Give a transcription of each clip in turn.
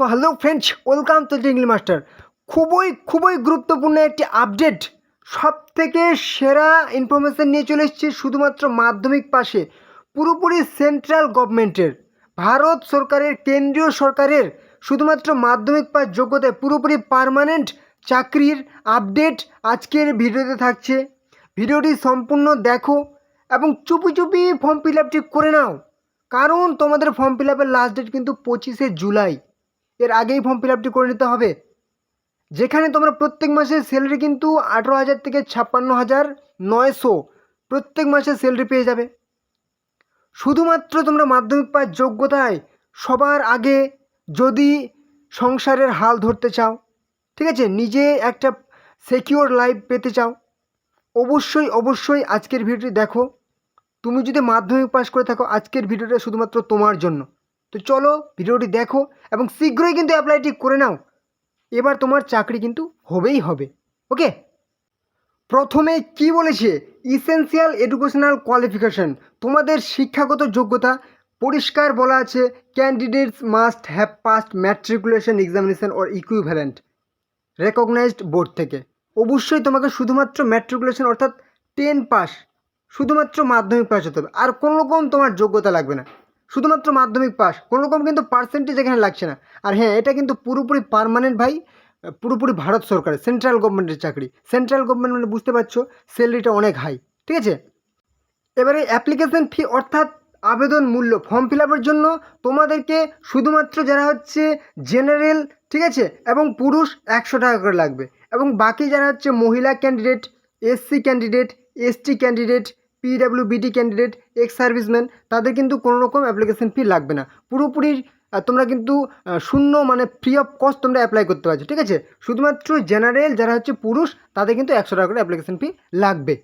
So hello friends, welcome to English master. খুবই খুবই গুরুত্বপূর্ণ একটি আপডেট সব থেকে সেরা ইনফরমেশান নিয়ে চলে এসেছি শুধুমাত্র মাধ্যমিক পাশে, পুরোপুরি সেন্ট্রাল গভর্নমেন্টের ভারত সরকারের, কেন্দ্রীয় সরকারের শুধুমাত্র মাধ্যমিক পাস যোগ্যতায় পুরোপুরি পার্মানেন্ট চাকরির আপডেট আজকের ভিডিওতে থাকছে। ভিডিওটি সম্পূর্ণ দেখো এবং চুপি চুপি ফর্ম ফিল আপটি করে নাও, কারণ তোমাদের ফর্ম ফিল আপের লাস্ট ডেট কিন্তু পঁচিশে জুলাই। এর আগেই ফর্ম ফিল আপটি করে নিতে হবে। যেখানে তোমরা প্রত্যেক মাসে স্যালারি কিন্তু আঠেরো হাজার থেকে ছাপ্পান্ন হাজার নয়শো প্রত্যেক মাসে স্যালারি পেয়ে যাবে। শুধুমাত্র তোমরা মাধ্যমিক পাস যোগ্যতায় সবার আগে যদি সংসারের হাল ধরতে চাও, ঠিক আছে? নিজে একটা সিকিওর লাইফ পেতে চাও, অবশ্যই অবশ্যই আজকের ভিডিওটি দেখো। তুমি যদি মাধ্যমিক পাস করে থাকো, আজকের ভিডিওটা শুধুমাত্র তোমার জন্য। তো চলো ভিডিওটি দেখো এবং শীঘ্রই কিন্তু অ্যাপ্লাইটি করে নাও। এবার তোমার চাকরি কিন্তু হবেই হবে ওকে প্রথমে কি বলেছে? ইসেন্সিয়াল এডুকেশনাল কোয়ালিফিকেশন তোমাদের শিক্ষাগত যোগ্যতা, পরিষ্কার বলা আছে candidates must have passed matriculation examination or equivalent recognised board থেকে। অবশ্যই তোমাকে শুধুমাত্র ম্যাট্রিকুলেশন অর্থাৎ টেন পাস শুধুমাত্র মাধ্যমিক পাস হতে হবে। আর কোনো রকম তোমার যোগ্যতা লাগবে না। শুধুমাত্র মাধ্যমিক পাস। কোনো রকম কিন্তু পার্সেন্টেজ এখানে লাগছে না। আর হ্যাঁ এটা কিন্তু পুরোপুরি পার্মানেন্ট ভাই, পুরোপুরি ভারত সরকারের সেন্ট্রাল গভর্নমেন্টের চাকরি। সেন্ট্রাল গভর্নমেন্ট মানে বুঝতে পারছ স্যালারিটা অনেক হাই ঠিক আছে? এবারে অ্যাপ্লিকেশন ফি অর্থাৎ আবেদন মূল্য ফর্ম ফিল জন্য তোমাদেরকে শুধুমাত্র যারা হচ্ছে জেনারেল ঠিক আছে? এবং পুরুষ একশো টাকা করে লাগবে। এবং বাকি যারা হচ্ছে মহিলা candidate SC candidate ST candidate PWBD candidate ex serviceman তাদের কিন্তু কোনো রকম অ্যাপ্লিকেশন ফি লাগবে না। পুরোপুরি তোমরা কিন্তু শূন্য মানে ফ্রি অফ কস্ট তোমরা অ্যাপ্লাই করতে পারছ, ঠিক আছে? শুধুমাত্র জেনারেল যারা হচ্ছে পুরুষ, তাদের কিন্তু একশো টাকা করে অ্যাপ্লিকেশন ফি লাগবে।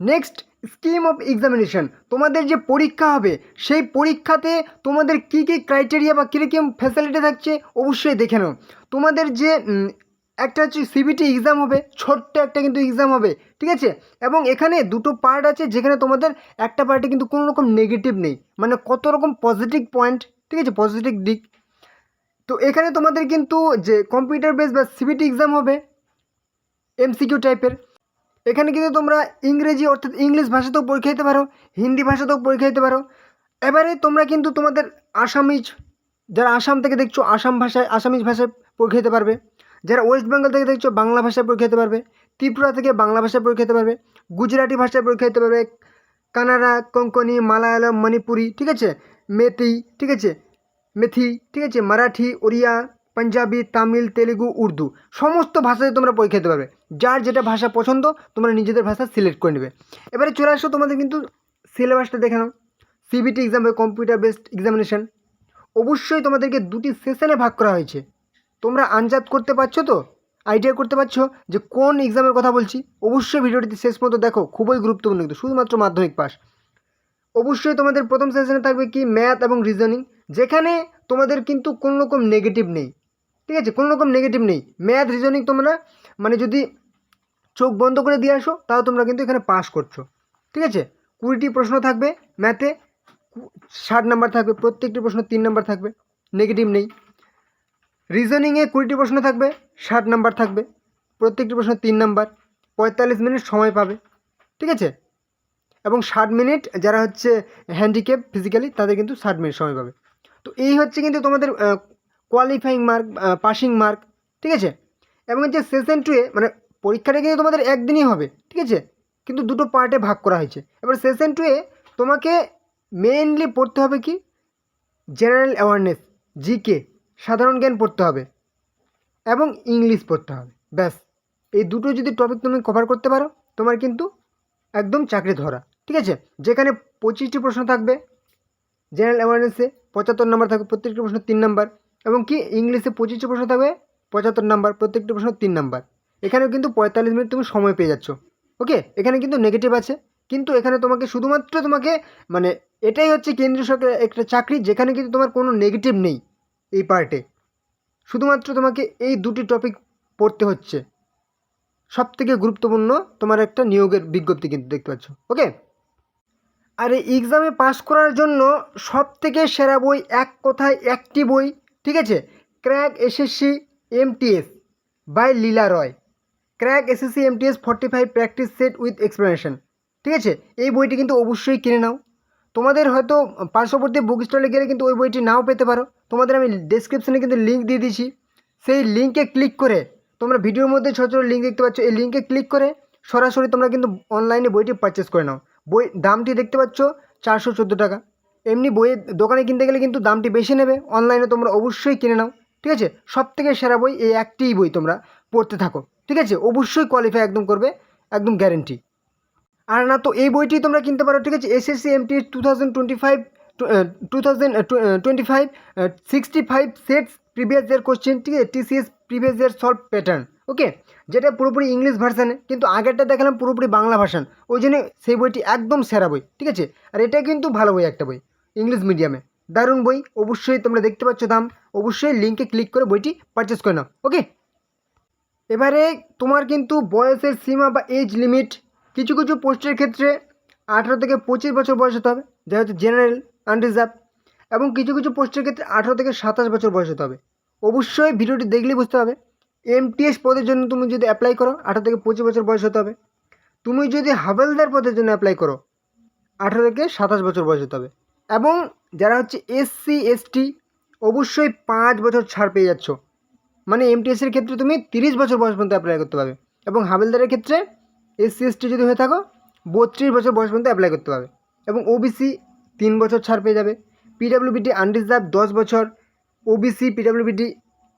নেক্সট স্কিম অফ এক্সামিনেশন তোমাদের যে পরীক্ষা হবে, সেই পরীক্ষাতে তোমাদের কী কী ক্রাইটেরিয়া বা কীরকম ফ্যাসিলিটি থাকছে, অবশ্যই দেখে নাও। তোমাদের যে একটা হচ্ছে সিবিটি এক্সাম হবে, ছোট্ট একটা কিন্তু এক্সাম হবে, ঠিক আছে? এবং এখানে দুটো পার্ট আছে যেখানে তোমাদের একটা পার্টে কিন্তু কোনো রকম নেগেটিভ নেই মানে কত রকম পজিটিভ পয়েন্ট ঠিক আছে? পজিটিভ দিক। তো এখানে তোমাদের কিন্তু যে কম্পিউটার বেস বা সিবিটি এক্সাম হবে এমসিকিউ টাইপের এখানে কিন্তু তোমরা ইংরেজি অর্থাৎ ইংলিশ ভাষাতেও পরীক্ষা দিতে পারো, হিন্দি ভাষাতেও পরীক্ষা দিতে পারো। এবারে তোমরা কিন্তু তোমাদের আসামিজ, যারা আসাম থেকে দেখছ, আসাম ভাষায়, আসামিজ ভাষায় পরীক্ষা দিতে পারবে। যারা ওয়েস্ট বেঙ্গল থেকে দেখছ, বাংলা ভাষায় পরীক্ষা দিতে পারবে, ত্রিপুরা থেকে বাংলা ভাষায় পরীক্ষা দিতে পারবে, গুজরাটি ভাষায় পরীক্ষা দিতে পারবে, কানাডা, কোঙ্কনি, মালায়ালম, মণিপুরি, ঠিক আছে? মেথি ঠিক আছে? মেথি, ঠিক আছে? মারাঠি, ওড়িয়া, পাঞ্জাবি, তামিল, তেলেগু, উর্দু, সমস্ত ভাষাতে তোমরা পরীক্ষা দিতে পারবে। যার যেটা ভাষা পছন্দ, তোমরা নিজেদের ভাষা সিলেক্ট করে নেবে। এবারে চলে আসো তোমাদের কিন্তু সিলেবাসটা দেখে নাও CBT exam computer based examination অবশ্যই তোমাদেরকে দুটি সেশনে ভাগ করা হয়েছে। তোমরা আনজাত করতে পারছ তো? আইডিয়া করতে পারছ যে কোন এক্সামের কথা বলছি? অবশ্যই ভিডিওটিতে শেষ পর্যন্ত দেখো, খুবই গুরুত্বপূর্ণ কিন্তু, শুধুমাত্র মাধ্যমিক পাস অবশ্যই তোমাদের প্রথম সেশনে থাকবে কি? ম্যাথ এবং রিজনিং যেখানে তোমাদের কিন্তু কোনো রকম নেগেটিভ নেই। ঠিক আছে? কোনো রকম নেগেটিভ নেই। ম্যাথ রিজনিং তোমরা মানে যদি চোখ বন্ধ করে দিয়ে আসো, তাও তোমরা কিন্তু এখানে পাস করছ। ঠিক আছে? কুড়িটি প্রশ্ন থাকবে ম্যাথে ষাট নাম্বার থাকবে, প্রত্যেকটি প্রশ্ন তিন নাম্বার থাকবে। নেগেটিভ নেই। রিজনিংয়ে কুড়িটি প্রশ্ন থাকবে, ষাট নাম্বার থাকবে, প্রত্যেকটি প্রশ্ন তিন নাম্বার, পঁয়তাল্লিশ মিনিট সময় পাবে, ঠিক আছে? এবং ষাট মিনিট যারা হচ্ছে হ্যান্ডিক্যাপ ফিজিক্যালি তাদের কিন্তু ষাট মিনিট সময় পাবে। তো এই হচ্ছে কিন্তু তোমাদের কোয়ালিফাইং মার্ক পাসিং মার্ক ঠিক আছে? এবং যে সেশন টুয়ে মানে পরীক্ষাটা কিন্তু তোমাদের একদিনই হবে, ঠিক আছে? কিন্তু দুটো পার্টে ভাগ করা হয়েছে। এবার সেশন টুয়ে তোমাকে মেইনলি পড়তে হবে কি? জেনারেল অ্যাওয়ারনেস জিকে সাধারণ জ্ঞান পড়তে হবে এবং ইংলিশ পড়তে হবে। ব্যাস, এই দুটো যদি টপিক তুমি কভার করতে পারো, তোমার কিন্তু একদম চাকরি ধরা। ঠিক আছে? যেখানে পঁচিশটি প্রশ্ন থাকবে জেনারেল অ্যাওয়ারনেসে পঁচাত্তর নাম্বার থাকবে, প্রত্যেকটি প্রশ্ন তিন নাম্বার এবং কি ইংলিশে পঁচিশটি প্রশ্ন থাকবে, পঁচাত্তর নাম্বার প্রত্যেকটি প্রশ্ন তিন নাম্বার এখানেও কিন্তু পঁয়তাল্লিশ মিনিট তুমি সময় পেয়ে যাচ্ছ। ওকে? এখানে কিন্তু নেগেটিভ আছে। কিন্তু এখানে তোমাকে শুধুমাত্র তোমাকে মানে এটাই হচ্ছে কেন্দ্রীয় সরকারের একটা চাকরি, যেখানে কিন্তু তোমার কোনো নেগেটিভ নেই। এই পার্টে শুধুমাত্র তোমাকে এই দুটি টপিক পড়তে হচ্ছে। সব থেকে গুরুত্বপূর্ণ তোমার একটা নিয়োগের বিজ্ঞপ্তি কিন্তু দেখতে পাচ্ছ। ওকে আর এই এক্সামে পাস করার জন্য সব থেকে সেরা বই এক কথায় একটি বই, ঠিক আছে? Crack SSC MTS by Leela Roy crack SSC MTS forty five practice set with explanation ঠিক আছে? এই বইটি কিন্তু অবশ্যই কিনে নাও। তোমাদের হয়তো পার্শ্ববর্তী বুক স্টলে গেলে কিন্তু ওই বইটি নাও পেতে পারো। তোমাদের আমি ডেসক্রিপশনে কিন্তু লিঙ্ক দিয়ে দিয়েছি। সেই লিঙ্কে ক্লিক করে তোমরা ভিডিওর মধ্যে ছোটো ছোটো লিঙ্ক দেখতে পাচ্ছ। এই লিঙ্কে ক্লিক করে সরাসরি তোমরা কিন্তু অনলাইনে বইটি পারচেস করে নাও। বই দামটি দেখতে পাচ্ছ চারশো চোদ্দ টাকা। এমনি বইয়ের দোকানে কিনতে গেলে কিন্তু দামটি বেশি নেবে। অনলাইনে তোমরা অবশ্যই কিনে নাও। ঠিক আছে? সব থেকে সেরা বই এই একটিই বই তোমরা পড়তে থাকো। ঠিক আছে? অবশ্যই কোয়ালিফাই একদম করবে। একদম গ্যারেন্টি আর না তো এই বইটি তোমরা কিনতে পারো। ঠিক আছে? SSC MT two thousand twenty five two thousand twenty five sixty five sets previous year question ঠিক আছে TCS previous year solve pattern okay যেটা পুরোপুরি ইংলিশ ভার্সানে কিন্তু আগেরটা দেখালাম পুরোপুরি বাংলা ভার্সান ওই জন্য সেই বইটি একদম সেরা বই, ঠিক আছে? আর এটা কিন্তু ভালো বই, একটা বই ইংলিশ মিডিয়ামে দারুণ বই, অবশ্যই তোমরা দেখতে পাচ্ছ দাম, অবশ্যই লিঙ্কে ক্লিক করে বইটি পারচেস করে নাও ওকে এবারে তোমার কিন্তু বয়সের সীমা বা এজ লিমিট কিছু কিছু পোস্টের ক্ষেত্রে আঠারো থেকে পঁচিশ বছর বয়স হতে হবে যা হচ্ছে জেনারেল আনরিজার্ভ এবং কিছু কিছু পোস্টের ক্ষেত্রে আঠারো থেকে সাতাশ বছর বয়স হতে হবে। অবশ্যই ভিডিওটি দেখলেই বুঝতে হবে এমটিএস পদের জন্য তুমি যদি অ্যাপ্লাই করো, আঠারো থেকে পঁচিশ বছর বয়স হতে হবে। তুমি যদি হাবেলদার পদের জন্য অ্যাপ্লাই করো, আঠারো থেকে সাতাশ বছর বয়স হতে হবে। এবং যারা হচ্ছে এসসি এসটি অবশ্যই পাঁচ বছর ছাড় পেয়ে যাচ্ছ। মানে এমটিএসের ক্ষেত্রে তুমি তিরিশ বছর বয়স পর্যন্ত অ্যাপ্লাই করতে পারবে এবং হাবেলদারের ক্ষেত্রে এসসি এসটি যদি হয়ে থাকো, বত্রিশ বছর বয়স পর্যন্ত অ্যাপ্লাই করতে পারবে। এবং ওবিসি তিন বছর ছাড় পেয়ে যাবে। পিডাব্লিউবিটি আনরিজার্ভ দশ বছর ওবিসি পিডাব্লিউবিটি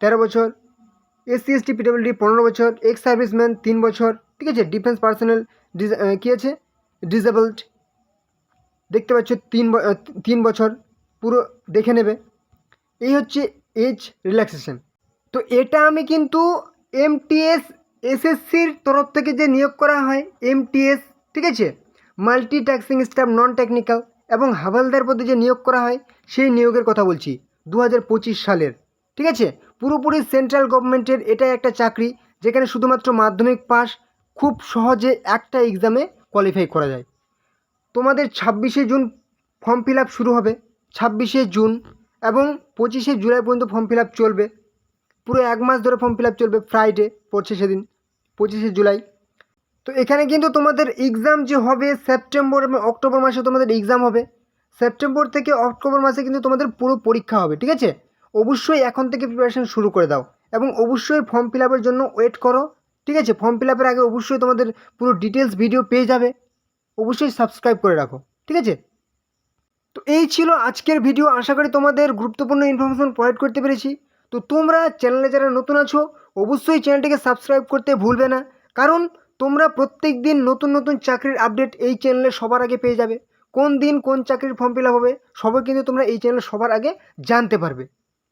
তেরো বছর এসসি এসটি পিডাব্লিউডি পনেরো বছর এক্স সার্ভিসম্যান তিন বছর, ঠিক আছে? ডিফেন্স পার্সোনাল কী আছে? ডিসেবলড দেখতে পাচ্ছ তিন তিন বছর, পুরো দেখে নেবে। এই হচ্ছে এজ রিল্যাক্সেশন তো এটা আমি কিন্তু এমটিএস এসএসসির তরফ থেকে যে নিয়োগ করা হয় এমটিএস ঠিক আছে? মাল্টি ট্যাক্সিং স্টাফ নন টেকনিক্যাল এবং হাভালদার পদে যে নিয়োগ করা হয়, সেই নিয়োগের কথা বলছি দু হাজার পঁচিশ সালের। ঠিক আছে? পুরোপুরি সেন্ট্রাল গভর্নমেন্টের এটাই একটা চাকরি, যেখানে শুধুমাত্র মাধ্যমিক পাস খুব সহজে একটা এক্সামে কোয়ালিফাই করা যায়। তোমাদের ছাব্বিশে জুন ফর্ম ফিল শুরু হবে, ছাব্বিশে জুন এবং পঁচিশে জুলাই পর্যন্ত ফর্ম ফিল চলবে। পুরো এক মাস ধরে ফর্ম ফিল চলবে ফ্রাইডে পড়ছে সেদিন, পঁচিশে জুলাই। তো এখানে কিন্তু তোমাদের এক্সাম যে হবে সেপ্টেম্বর এবং অক্টোবর মাসে তোমাদের এক্সাম হবে। সেপ্টেম্বর থেকে অক্টোবর মাসে কিন্তু তোমাদের পুরো পরীক্ষা হবে, ঠিক আছে? অবশ্যই এখন থেকে প্রিপারেশন শুরু করে দাও এবং অবশ্যই ফর্ম ফিল আপের জন্য ওয়েট করো, ঠিক আছে? ফর্ম ফিল আপের আগে অবশ্যই তোমাদের পুরো ডিটেলস ভিডিও পেয়ে যাবে। অবশ্যই সাবস্ক্রাইব করে রাখো, ঠিক আছে? তো এই ছিল আজকের ভিডিও আশা করি তোমাদের গুরুত্বপূর্ণ ইনফরমেশন প্রোভাইড করতে পেরেছি। তো তোমরা চ্যানেলে যারা নতুন আছো, অবশ্যই চ্যানেলটিকে সাবস্ক্রাইব করতে ভুলবে না। কারণ তোমরা প্রত্যেক দিন নতুন নতুন চাকরির আপডেট এই চ্যানেলে সবার আগে পেয়ে যাবে। কোন দিন কোন চাকরির ফর্ম ফিল হবে, সবাই কিন্তু তোমরা এই চ্যানেলে সবার আগে জানতে পারবে।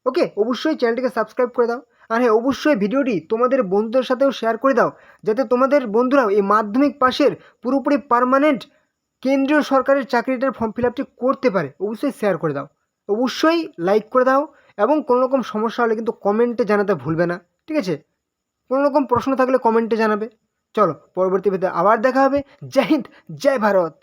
ওকে অবশ্যই চ্যানেলটিকে সাবস্ক্রাইব করে দাও। আর হ্যাঁ অবশ্যই ভিডিওটি তোমাদের বন্ধুদের সাথেও শেয়ার করে দাও, যাতে তোমাদের বন্ধুরাও এই মাধ্যমিক পাশের পুরোপুরি পার্মানেন্ট কেন্দ্রীয় সরকারের চাকরিটার ফর্ম ফিল আপটি করতে পারে। অবশ্যই শেয়ার করে দাও। অবশ্যই লাইক করে দাও এবং কোনো রকম সমস্যা হলে কিন্তু কমেন্টে জানাতে ভুলবে না। ঠিক আছে? কোনো রকম প্রশ্ন থাকলে কমেন্টে জানাবে। চলো পরবর্তী ভিডিওতে আবার দেখা হবে। জয় হিন্দ জয় ভারত।